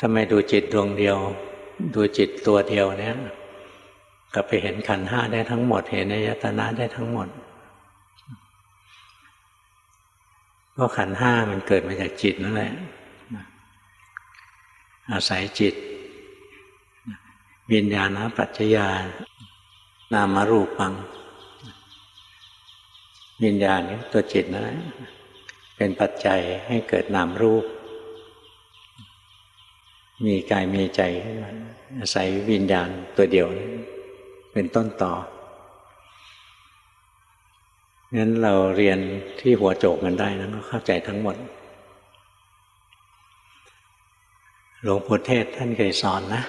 ทำไมดูจิตดวงเดียว ดูจิตตัวเดียวเนี่ยก็ไปเห็นขันห้าได้ทั้งหมด เห็นอายตนะได้ทั้งหมดเพราะขันห้ามันเกิดมาจากจิตนั่นแหละอาศัยจิต วิญญาณปัจจยานามรูปัง วิญญาณนี่ตัวจิตนั่นแหละเป็นปัจจัยให้เกิดนามรูป มีกายมีใจขึ้นมาอาศัยวิญญาณตัวเดียวนี้เป็นต้นต่องั้นเราเรียนที่หัวโจกมันได้นะก็เข้าใจทั้งหมด หลวงปู่เทศท่านเคยสอนนะ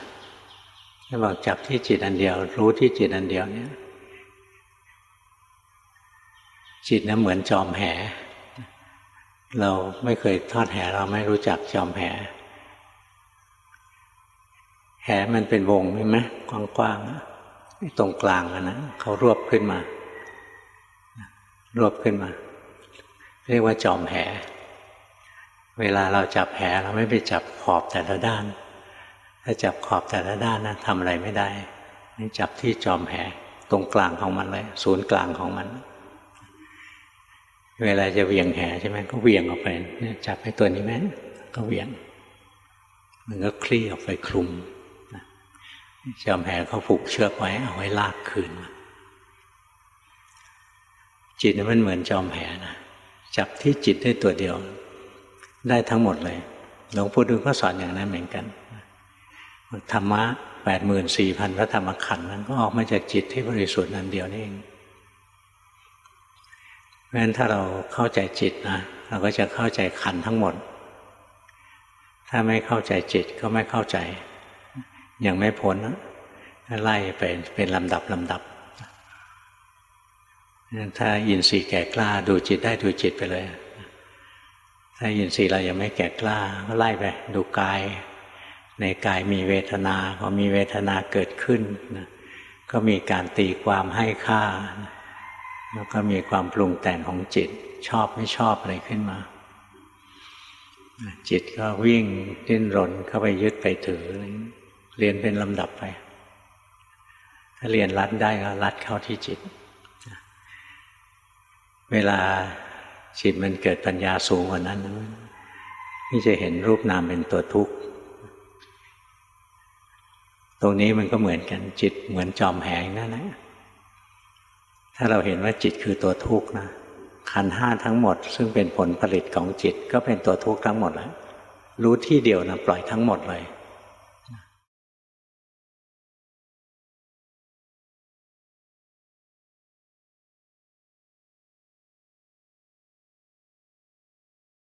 ท่านบอกจับที่จิตอันเดียว รู้ที่จิตอันเดียวเนี่ย จิตนะเหมือนจอมแห เราไม่เคยทอดแหเราไม่รู้จักจอมแห แหมันเป็นวงใช่ไหมกว้างๆตรงกลางนะเขารวบขึ้นมา รวบขึ้นมา เรียกว่าจอมแห เวลาเราจับแหเราไม่ไปจับขอบแต่ละด้าน ถ้าจับขอบแต่ละด้านนะทำอะไรไม่ได้นี่จับที่จอมแหตรงกลางของมันเลย ศูนย์กลางของมัน เวลาจะเวียงแหใช่ไหมก็เวียงออกไปนี่จับให้ตัวนี้ไหมก็เวียงมันก็คลี่ออกไปคลุม จอมแหเขาผูกเชือกไว้ เอาไว้ลากคืน จิตมันเหมือนจอมแหนะจับที่จิตได้ตัวเดียว ได้ทั้งหมดเลย หลวงปู่ดูก็สอนอย่างนั้นเหมือนกันธรรมะแปดหมื่นสี่พันพระธรรมขันธ์นั้นก็ออกมาจากจิตที่บริสุทธิ์นั้นเดียวนี่เองเพราะฉะนั้นถ้าเราเข้าใจจิตนะเราก็จะเข้าใจขันธ์ทั้งหมด ถ้าไม่เข้าใจจิตก็ไม่เข้าใจ ยังไม่พ้นไล่ไปเป็นลำดับลำดับ ถ้ายินทรีย์แก่กล้าดูจิตได้ดูจิตไปเลย ถ้ายินทรีย์เรายังไม่แก่กล้าก็ไล่ไป ดูกาย ในกายมีเวทนาพอมีเวทนาเกิดขึ้นนะก็มีการตีความให้ค่า แล้วก็มีความปรุงแต่งของจิตชอบไม่ชอบอะไรขึ้นมา จิตก็วิ่งดิ้นรนเข้าไปยึดไปถืออะไร เรียนเป็นลำดับไป ถ้าเรียนรัดได้ก็รัดเข้าที่จิต เวลาจิตมันเกิดปัญญาสูงกว่านั้นนี่จะเห็นรูปนามเป็นตัวทุกข์ ตรงนี้มันก็เหมือนกันจิตเหมือนจอมแหงนั่นแหละถ้าเราเห็นว่าจิตคือตัวทุกข์นะขันห้าทั้งหมด ซึ่งเป็นผลผลิตของจิตก็เป็นตัวทุกข์ทั้งหมดแล้วรู้ที่เดียวนะปล่อยทั้งหมดเลย